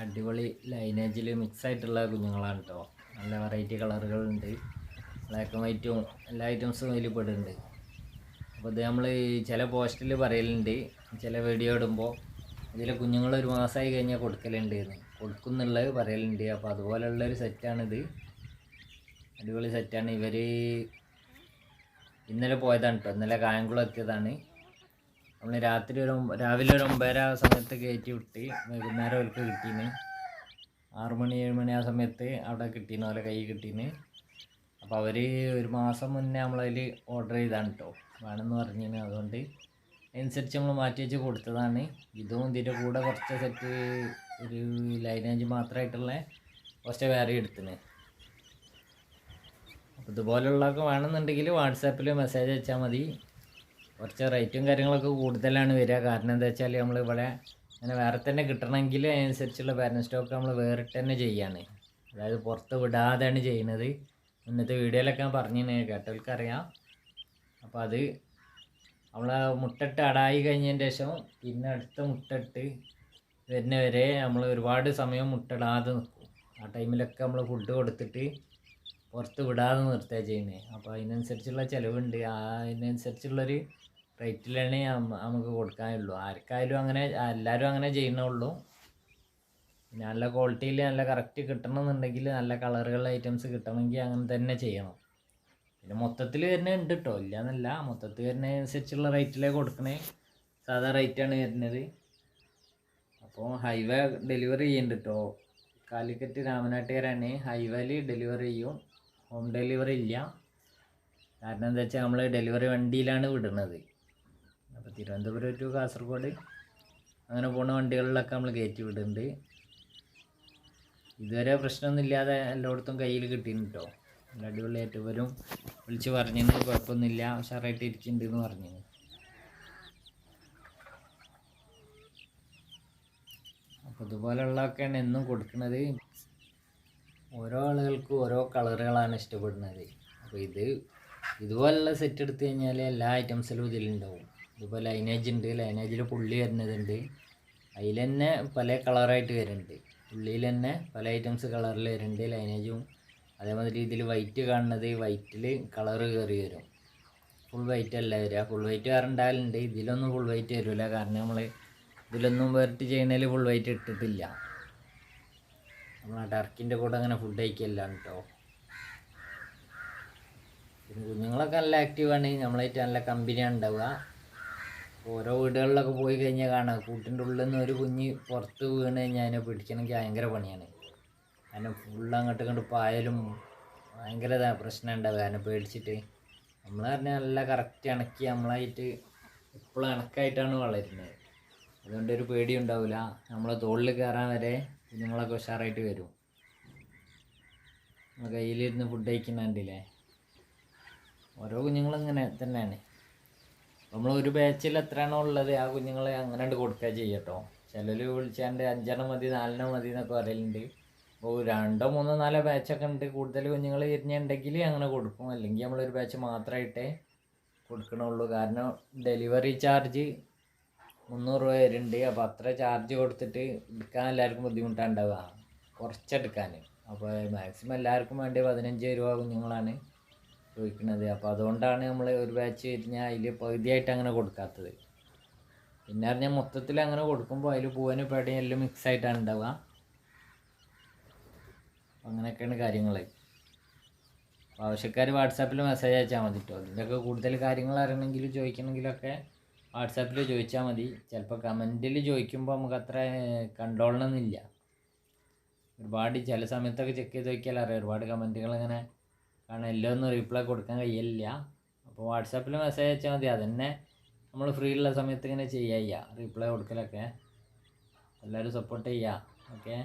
അടിപൊളി ലൈനേജിൽ മിക്സ് ആയിട്ടുള്ള കുഞ്ഞുങ്ങളാണ് കേട്ടോ നല്ല വെറൈറ്റി കളറുകളുണ്ട് ബ്ലാക്ക് ആൻഡ് വൈറ്റും എല്ലാ ഐറ്റംസും അതിൽ പെടുന്നുണ്ട്. അപ്പോൾ ഇത് നമ്മൾ ചില പോസ്റ്റിൽ പറയലുണ്ട്. ചില വീഡിയോ ഇടുമ്പോൾ ഇതിലെ കുഞ്ഞുങ്ങൾ ഒരു മാസമായി കഴിഞ്ഞാൽ കൊടുക്കലുണ്ട് എന്ന് കൊടുക്കുന്നുള്ളത് പറയലുണ്ട്. അപ്പോൾ അതുപോലെയുള്ളൊരു സെറ്റാണിത് അടിപൊളി സെറ്റാണ് ഇവർ ഇന്നലെ പോയതാണ് കേട്ടോ ഇന്നലെ കായംകുളം എത്തിയതാണ്. നമ്മൾ രാത്രി ഒരു രാവിലെ ഒരു ഒമ്പതര ആ സമയത്ത് കയറ്റി വിട്ട്. വൈകുന്നേരം അവർക്ക് കിട്ടീന്. ആറുമണി ഏഴ് മണി ആ സമയത്ത് അവിടെ കിട്ടീന് അവരെ കൈ കിട്ടീന്. അപ്പോൾ അവർ ഒരു മാസം മുന്നേ നമ്മളതിൽ ഓർഡർ ചെയ്താണ് കേട്ടോ വേണമെന്ന് പറഞ്ഞിന്. അതുകൊണ്ട് അനുസരിച്ച് നമ്മൾ മാറ്റി വെച്ച് കൊടുത്തതാണ്. ഇതും ഇതിന്റെ കൂടെ കുറച്ച് സെറ്റ് ഒരു ലൈനേജ് മാത്രമായിട്ടുള്ള കുറച്ച് വേറെ എടുത്തിന്. അപ്പോൾ ഇതുപോലുള്ളതൊക്കെ വേണമെന്നുണ്ടെങ്കിൽ വാട്സാപ്പിൽ മെസ്സേജ് അയച്ചാൽ മതി. കുറച്ച് റേറ്റും കാര്യങ്ങളൊക്കെ കൂടുതലാണ് വരിക. കാരണം എന്താ വെച്ചാൽ നമ്മൾ ഇവിടെ അങ്ങനെ വേറെ തന്നെ കിട്ടണമെങ്കിൽ അതിനനുസരിച്ചുള്ള ബാലൻസ് സ്റ്റോക്ക് നമ്മൾ വേറിട്ട് തന്നെ ചെയ്യാണ്. അതായത് പുറത്ത് വിടാതെയാണ് ചെയ്യുന്നത് ഇന്നത്തെ വീഡിയോയിലൊക്കെ ഞാൻ പറഞ്ഞു കേട്ടവർക്കറിയാം. അപ്പോൾ അത് നമ്മൾ മുട്ടിട്ട് അടായി കഴിഞ്ഞതിന് ശേഷം പിന്നെ അടുത്ത മുട്ടിട്ട് വരുന്ന വരെ നമ്മൾ ഒരുപാട് സമയം മുട്ടിടാതെ നിൽക്കും ആ ടൈമിലൊക്കെ നമ്മൾ ഫുഡ് കൊടുത്തിട്ട് പുറത്ത് വിടാതെ നിർത്തുക ചെയ്യുന്നത് അപ്പോൾ അതിനനുസരിച്ചുള്ള ചിലവുണ്ട്. അതിനനുസരിച്ചുള്ളൊരു റേറ്റിലാണ് തന്നെ നമുക്ക് കൊടുക്കാനുള്ളൂ. ആർക്കായാലും അങ്ങനെ എല്ലാവരും അങ്ങനെ ചെയ്യുന്നുള്ളൂ. നല്ല ക്വാളിറ്റിയിൽ നല്ല കറക്റ്റ് കിട്ടണമെന്നുണ്ടെങ്കിൽ നല്ല കളറുകളുടെ ഐറ്റംസ് കിട്ടണമെങ്കിൽ അങ്ങനെ തന്നെ ചെയ്യണം. പിന്നെ മൊത്തത്തിൽ തന്നെ ഉണ്ട് കേട്ടോ ഇല്ല എന്നല്ല മൊത്തത്തിൽ വരുന്നതനുസരിച്ചുള്ള റേറ്റിലേ കൊടുക്കണേ. സാധാ റേറ്റാണ് വരുന്നത്. അപ്പോൾ ഹൈവേ ഡെലിവറി ചെയ്യുന്നുണ്ട് കേട്ടോ കാലിക്കറ്റ് രാമനാട്ടുകാരാണ് ഹൈവേയിൽ ഡെലിവറി ചെയ്യും. ഹോം ഡെലിവറി ഇല്ല. കാരണം എന്താ വെച്ചാൽ നമ്മൾ ഡെലിവറി വണ്ടിയിലാണ് വിടുന്നത്. അപ്പോൾ തിരുവനന്തപുരം ടു കാസർഗോഡ്. അങ്ങനെ പോകുന്ന വണ്ടികളിലൊക്കെ നമ്മൾ കയറ്റി വിടുന്നുണ്ട്. ഇതുവരെ പ്രശ്നമൊന്നുമില്ലാതെ എല്ലായിടത്തും കയ്യിൽ കിട്ടിയിട്ടുണ്ട് കേട്ടോ നല്ല അടിപൊളിയായിട്ട് വരും വിളിച്ച് പറഞ്ഞിരുന്നു കുഴപ്പമൊന്നുമില്ല. ഉഷാറായിട്ട് ഇരിക്കുന്നുണ്ട് എന്ന് അപ്പോൾ ഇതുപോലെയുള്ളതൊക്കെയാണ് എന്നും കൊടുക്കുന്നത്. ഓരോ ആളുകൾക്കും ഓരോ കളറുകളാണ് ഇഷ്ടപ്പെടുന്നത്. അപ്പോൾ ഇത് ഇതുപോലുള്ള സെറ്റ് എടുത്തു കഴിഞ്ഞാൽ എല്ലാ ഐറ്റംസിലും ഇതിലുണ്ടാവും. ഇതിപ്പോൾ ലൈനേജ് ഉണ്ട് ലൈനേജിൽ പുള്ളി വരുന്നതുണ്ട്. അതിൽ തന്നെ പല കളറായിട്ട് വരുന്നുണ്ട്. പുള്ളിയിൽ തന്നെ പല ഐറ്റംസ് കളറിൽ വരുന്നുണ്ട് ലൈനേജും അതേമാതിരി ഇതിൽ വൈറ്റ് കാണുന്നത് വൈറ്റിൽ കളറ് കയറി വരും. ഫുൾ വൈറ്റ് അല്ല വരിക. ഫുൾ വൈറ്റ് വേറെ ഇതിലൊന്നും ഫുൾ വൈറ്റ് വരില്ല കാരണം നമ്മൾ ഇതിലൊന്നും വേറിട്ട് ചെയ്യണതിൽ ഫുൾ വൈറ്റ് ഇട്ടിട്ടില്ല. നമ്മൾ ടർക്കിന്റെ കൂടെ അങ്ങനെ ഫുഡ് കഴിക്കല്ല കേട്ടോ പിന്നെ കുഞ്ഞുങ്ങളൊക്കെ നല്ല ആക്റ്റീവാണ് നമ്മളായിട്ട് നല്ല കമ്പനിയാണ് ഉണ്ടാവുക ഓരോ വീടുകളിലൊക്കെ പോയി കഴിഞ്ഞാൽ കാണാം. കൂട്ടിന്റെ ഉള്ളിൽ നിന്ന് ഒരു കുഞ്ഞ് പുറത്ത് വീണ് കഴിഞ്ഞാൽ അതിനെ പിടിക്കണമെങ്കിൽ ഭയങ്കര പണിയാണ്. കാരണം ഫുള്ള് അങ്ങോട്ട് ഇങ്ങോട്ട് പായലും ഭയങ്കര പ്രശ്നം ഉണ്ടാവുക കാരണം പേടിച്ചിട്ട് നമ്മൾ പറഞ്ഞാൽ നല്ല കറക്റ്റ് ഇണക്കി നമ്മളായിട്ട് എപ്പോഴും ഇണക്കായിട്ടാണ് വളരുന്നത്. അതുകൊണ്ട് ഒരു പേടി ഉണ്ടാവില്ല നമ്മളെ തോളിൽ കയറാൻ വരെ കുഞ്ഞുങ്ങളൊക്കെ ഉഷാറായിട്ട് വരും. കയ്യിലിരുന്ന് ഫുഡ് കഴിക്കുന്നുണ്ടല്ലേ ഓരോ കുഞ്ഞുങ്ങളും ഇങ്ങനെ തന്നെയാണ്. നമ്മൾ ഒരു ബാച്ചിൽ എത്രയാണോ ഉള്ളത് ആ കുഞ്ഞുങ്ങളെ അങ്ങനെ കൊടുക്കുക ചെയ്യട്ടോ ചിലർ വിളിച്ചാണ്ട് അഞ്ചെണ്ണം മതി നാലെണ്ണം മതി എന്നൊക്കെ പറയലുണ്ട്. അപ്പോൾ രണ്ടോ മൂന്നോ നാലോ ബാച്ചൊക്കെ ഉണ്ട്. കൂടുതൽ കുഞ്ഞുങ്ങൾ തിരിഞ്ഞുണ്ടെങ്കിൽ അങ്ങനെ കൊടുക്കും. അല്ലെങ്കിൽ നമ്മളൊരു ബാച്ച് മാത്രമായിട്ടേ കൊടുക്കണുള്ളൂ. കാരണം ഡെലിവറി ചാർജ് മുന്നൂറ് രൂപ വരുന്നുണ്ട് അപ്പോൾ അത്ര ചാർജ് കൊടുത്തിട്ട് എടുക്കാൻ എല്ലാവർക്കും ബുദ്ധിമുട്ടുണ്ടാവുക. കുറച്ചെടുക്കാൻ അപ്പോൾ മാക്സിമം എല്ലാവർക്കും വേണ്ടി പതിനഞ്ച് രൂപ കുഞ്ഞുങ്ങളാണ്. ചോദിക്കുന്നത് അപ്പോൾ അതുകൊണ്ടാണ് നമ്മൾ ഒരു ബാച്ച് കഴിഞ്ഞാൽ അതിൽ പകുതിയായിട്ട് അങ്ങനെ കൊടുക്കാത്തത്. പിന്നെ പറഞ്ഞാൽ മൊത്തത്തിൽ അങ്ങനെ കൊടുക്കുമ്പോൾ അതിൽ പൂവനും പേടയും എല്ലാം മിക്സ് ആയിട്ടാണ് ഉണ്ടാവുക അങ്ങനെയൊക്കെയാണ് കാര്യങ്ങൾ അപ്പോൾ ആവശ്യക്കാർ വാട്സാപ്പിൽ മെസ്സേജ് അയച്ചാൽ മതി കേട്ടോ ഇതിന്റെയൊക്കെ കൂടുതൽ കാര്യങ്ങൾ അറിയണമെങ്കിൽ ചോദിക്കണമെങ്കിലൊക്കെ വാട്സാപ്പിൽ ചോദിച്ചാൽ മതി. ചിലപ്പോൾ കമന്റിൽ ചോദിക്കുമ്പോൾ നമുക്ക് അത്ര കണ്ടോളണമെന്നില്ല ഒരുപാട് ചില സമയത്തൊക്കെ ചെക്ക് ചെയ്ത് നോക്കിയാൽ അറിയാം. ഒരുപാട് കമന്റുകൾ ഇങ്ങനെ കാരണം എല്ലാം ഒന്നും റീപ്ലൈ കൊടുക്കാൻ കഴിയില്ല അപ്പോൾ വാട്സാപ്പിൽ മെസ്സേജ് അയച്ചാൽ മതി. അതന്നെ നമ്മൾ ഫ്രീ ഉള്ള സമയത്ത് ഇങ്ങനെ ചെയ്യുക റീപ്ലൈ കൊടുക്കലൊക്കെ. എല്ലാവരും സപ്പോർട്ട് ചെയ്യുക ഓക്കെ